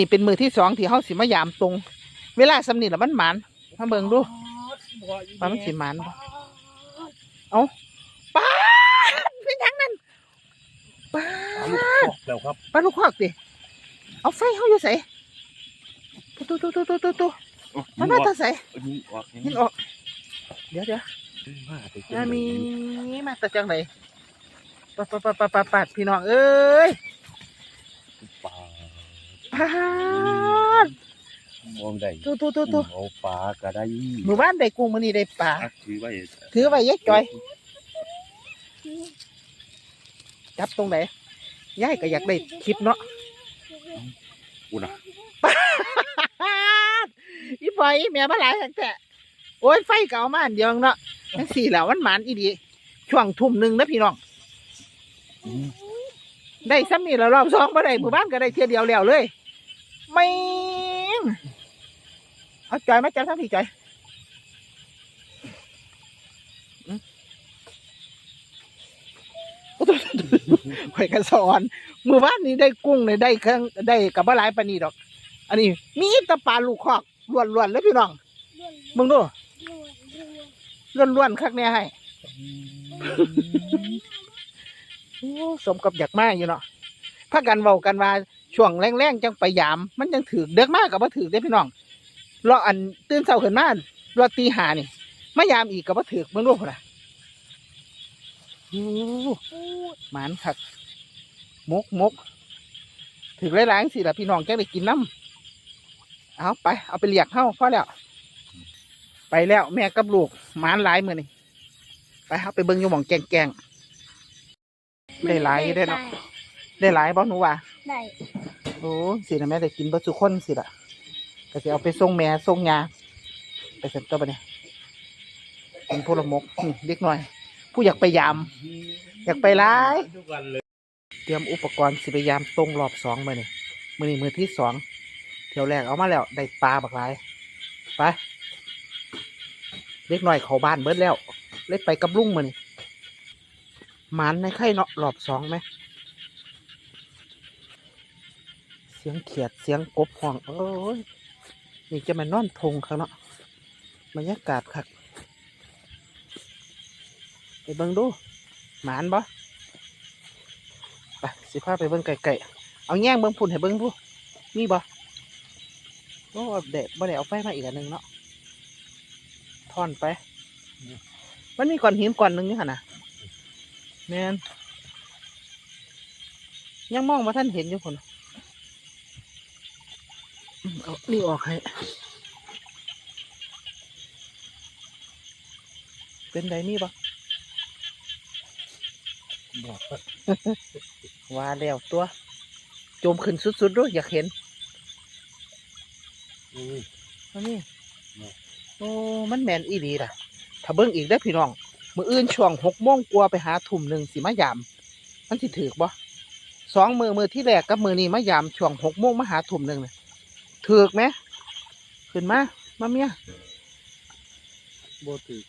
นี่เป็นมือที่สองที่เฮาสิมายามตรง เวลาสำนีแล้วมันหมานมาเบิ่งดูว่ามันสิหมานบ่เอาป้าดเป็นหยังนั่นป้าลูกดคอกแล้วครับปลาลูกควักดิเอาไฟเฮาอยู่ใส่ตู้ตู้ตู้ตู้ตู้ตู้มันมาแตาใส่ยิงออกยินออก เดี๋ยวเดี๋ยวมาไปเจอนามีมาแตาจังไหนปะปะปะปะปะปะพี่น้องเอ้ยป่า พาดมองได้ตู้ตู้ตู้ตู้เอาปลาก็ได้หมู่บ้านได้กุ้งมื้อนี้ได้ปลาอักถือไว้ถือไว้ยายจอยจับตรงไหนยายก็อยากได้คลิปเนาะกูนะอีปอยอีแม่มาหลายแห่งแต่โอ้ยไฟเก่ามาอันเดียวเนาะทั้งสี่แล้วมันหมานอีดีช่วงทุ่มหนึ่งนะพี่น้องได้ซ้ำนี่แล้วรอบสองมาได้หมู่บ้านก็ได้เทียเดียวแล้วเลย ไม่งเอาจอยมาจับทั้งพี่จอยอืมโอ้โหไข่กันสอนหมู่บ้านนี้ได้กุ้งเลยได้เครื่องได้กับปลาหลายปานนีดอก อันนี้ มีแตะปลาลูกคอกล้วนๆเลยพี่น้องมึงดูล้วนๆคักแน่ให้โอ้สมกับอยากมาอยู่เนาะพากันเว้ากันว่า ช่วงแรงๆจังไปยาม มันยังถือเด็กมากกับว่าถือได้อพี่น้องรออันตื่นเช้าขึ้นมารอตีหานี่มายามอีกกับว่าถือมึงรู้พุ่นน่ะโอ้หมานคักมกมกถือหลายๆสิล่ะพี่น้องจังได้กินน้ำเอาไป เอาไปเลียกเข้าพอแล้ว ไปแล้วแม่กับลูกหมานหลายมือนี่ไปเอาไปเบิ่งอยู่หมองแกงๆได้หลายอยู่เด้อเนาะได้หลายบ่หนูว่าได้ โอ้สินะแม่ได้กินเบ่สุคนสิล่ะก็สิเอาไปส่งแม่ส่งยาไปเสร็จตัวบัดนี้เป็นพลมกนี่เด็กหน่อย ผู้อยากไปยาม อยากไปหลาย ทุกวันเลยเตรียมอุปกรณ์สิไปยามตรงรอบสองมือนี่มือนี่มือที่สองเที่ยวแรกเอามาแล้วได้ปลาบักหลายไปเล็กน้อยเขาบ้านเบิดแล้ว เลยไปกับลุงมือนี่หมันในไข่เนาะรอบสองไหม เสียงเขียดเสียงกบห้องโอ้ยนี่จะมานอนทงข้างเนาะบรรยากาศคักไปเบิ่งดู หมานบ่ไปสิพาไปเบิ่งไก่ๆเอาแย่งเบิ่งพุ่นให้เบิ่งผู้มีบ่โอ้เด็ดบ่ได้เอาไฟมาอีกอันหนึ่งเนาะทอนไป มันมีก้อนหินก้อนหนึ่งนี่ค่ะนะแมนยังมองมาท่านเห็นอยู่คน เอานี่ออกให้ เป็นไดมีบ่บอกว่าแล้วตัวโจมขึ้นสุดๆด้วยอยากเห็นอันนี้โอ้ มันแมนอีดีล่ะ ถ้าเบิ้งอีกได้อพี่น้อง มืออื่นช่วงหกโมงกลัวาไปหาถุ่มหนึ่งสิมายาม มันสิถือบ่สองมือมือที่แรกกับมือนี้มายามช่วงหกโมงมาหาถุ่มหนึ่งเนี่ย ถือกไหม ขึ้นมา มาเมียโบถือ